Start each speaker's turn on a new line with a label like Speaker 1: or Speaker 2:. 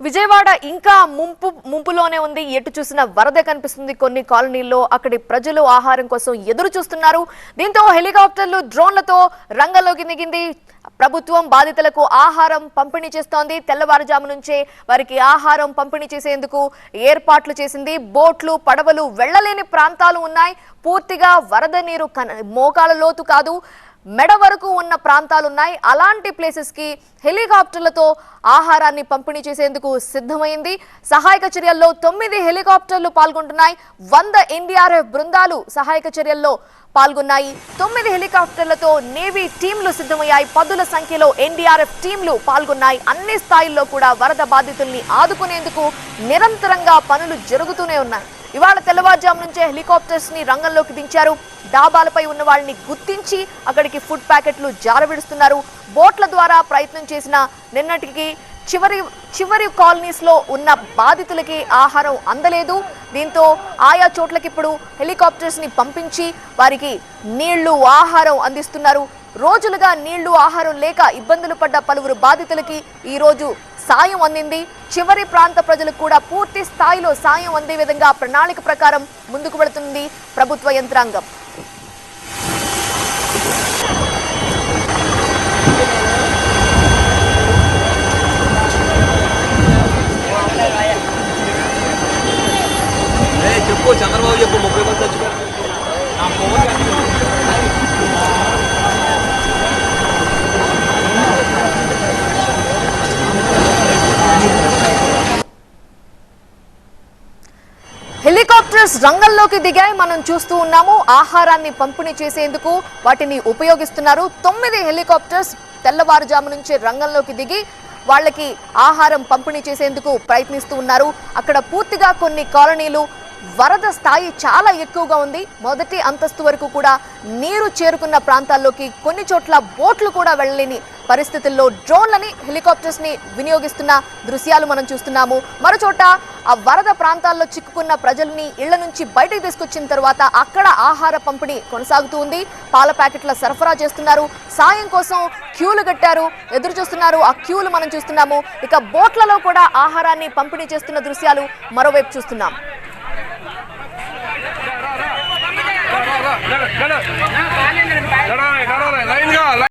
Speaker 1: విజయవాడ ఇంకా ముంపు ముంపులోనే ఉంది. ఎటు చూసిన వరద కనిపిస్తుంది. కొన్ని కాలనీల్లో అక్కడి ప్రజలు ఆహారం కోసం ఎదురు చూస్తున్నారు. దీంతో హెలికాప్టర్లు డ్రోన్లతో రంగంలోకి దిగింది. ప్రభుత్వం బాధితులకు ఆహారం పంపిణీ చేస్తోంది. తెల్లవారుజాము నుంచే వారికి ఆహారం పంపిణీ చేసేందుకు ఏర్పాట్లు చేసింది. బోట్లు పడవలు వెళ్ళలేని ప్రాంతాలు ఉన్నాయి. పూర్తిగా వరద నీరు కన- మోకాల లోతు కాదు. మెడ వరకు ఉన్న ప్రాంతాలు ఉన్నాయి అలాంటి ప్లేసెస్కి హెలికాప్టర్లతో ఆహారాన్ని పంపిణీ చేసేందుకు సిద్ధమైంది. సహాయక చర్యల్లో తొమ్మిది హెలికాప్టర్లు పాల్గొంటున్నాయి. వంద ఎన్డీఆర్ఎఫ్ బృందాలు సహాయక చర్యల్లో పాల్గొన్నాయి. తొమ్మిది హెలికాప్టర్లతో నేవీ టీంలు సిద్ధమయ్యాయి. పదుల సంఖ్యలో ఎన్డీఆర్ఎఫ్ టీంలు పాల్గొన్నాయి. అన్ని స్థాయిల్లో కూడా వరద బాధితుల్ని ఆదుకునేందుకు నిరంతరంగా పనులు జరుగుతూనే ఉన్నాయి. ఇవాళ తెల్లవారుజాము నుంచే హెలికాప్టర్స్ని రంగంలోకి దించారు. డాబాలపై ఉన్న వాళ్ళని గుర్తించి అక్కడికి ఫుడ్ ప్యాకెట్లు జారవిడుస్తున్నారు. బోట్ల ద్వారా ప్రయత్నం చేసిన నిన్నటికి చివరి చివరి కాలనీస్లో ఉన్న బాధితులకి ఆహారం అందలేదు. దీంతో ఆయా చోట్లకి ఇప్పుడు హెలికాప్టర్స్ని పంపించి వారికి నీళ్ళు ఆహారం అందిస్తున్నారు. రోజులుగా నీళ్ళు ఆహారం లేక ఇబ్బందులు పడ్డ పలువురు బాధితులకి ఈ రోజు సాయం అందింది. చివరి ప్రాంత ప్రజలకు కూడా పూర్తి స్థాయిలో సాయం అందే విధంగా ప్రణాళిక ప్రకారం ముందుకు వెళుతుంది ప్రభుత్వ యంత్రాంగం.
Speaker 2: చెప్పు చంద్రబాబు చెప్పు ముప్పై మంది చచ్చిపోయారు
Speaker 1: హెలికాప్టర్స్ రంగంలోకి దిగాయి. మనం చూస్తూ ఉన్నాము ఆహారాన్ని పంపిణీ చేసేందుకు వాటిని ఉపయోగిస్తున్నారు. తొమ్మిది హెలికాప్టర్స్ తెల్లవారుజాము నుంచి రంగంలోకి దిగి వాళ్ళకి ఆహారం పంపిణీ చేసేందుకు ప్రయత్నిస్తూ ఉన్నారు. అక్కడ పూర్తిగా కొన్ని కాలనీలు వరద స్థాయి చాలా ఎక్కువగా ఉంది. మొదటి అంతస్తు వరకు కూడా నీరు చేరుకున్న ప్రాంతాల్లోకి కొన్ని చోట్ల బోట్లు కూడా వెళ్ళలేని పరిస్థితుల్లో డ్రోన్లని హెలికాప్టర్స్ని వినియోగిస్తున్న దృశ్యాలు మనం చూస్తున్నాము. మరో చోట ఆ వరద ప్రాంతాల్లో చిక్కుకున్న ప్రజల్ని ఇళ్ళ నుంచి బయటకు తీసుకొచ్చిన తర్వాత అక్కడ ఆహార పంపిణీ కొనసాగుతూ ఉంది. పాల ప్యాకెట్ల సరఫరా చేస్తున్నారు. సాయం కోసం క్యూలు కట్టారు. ఎదురు చూస్తున్నారు. ఆ క్యూలు మనం చూస్తున్నాము. ఇక బోట్లలో కూడా ఆహారాన్ని పంపిణీ చేస్తున్న దృశ్యాలు మరోవైపు చూస్తున్నాం.
Speaker 3: 快点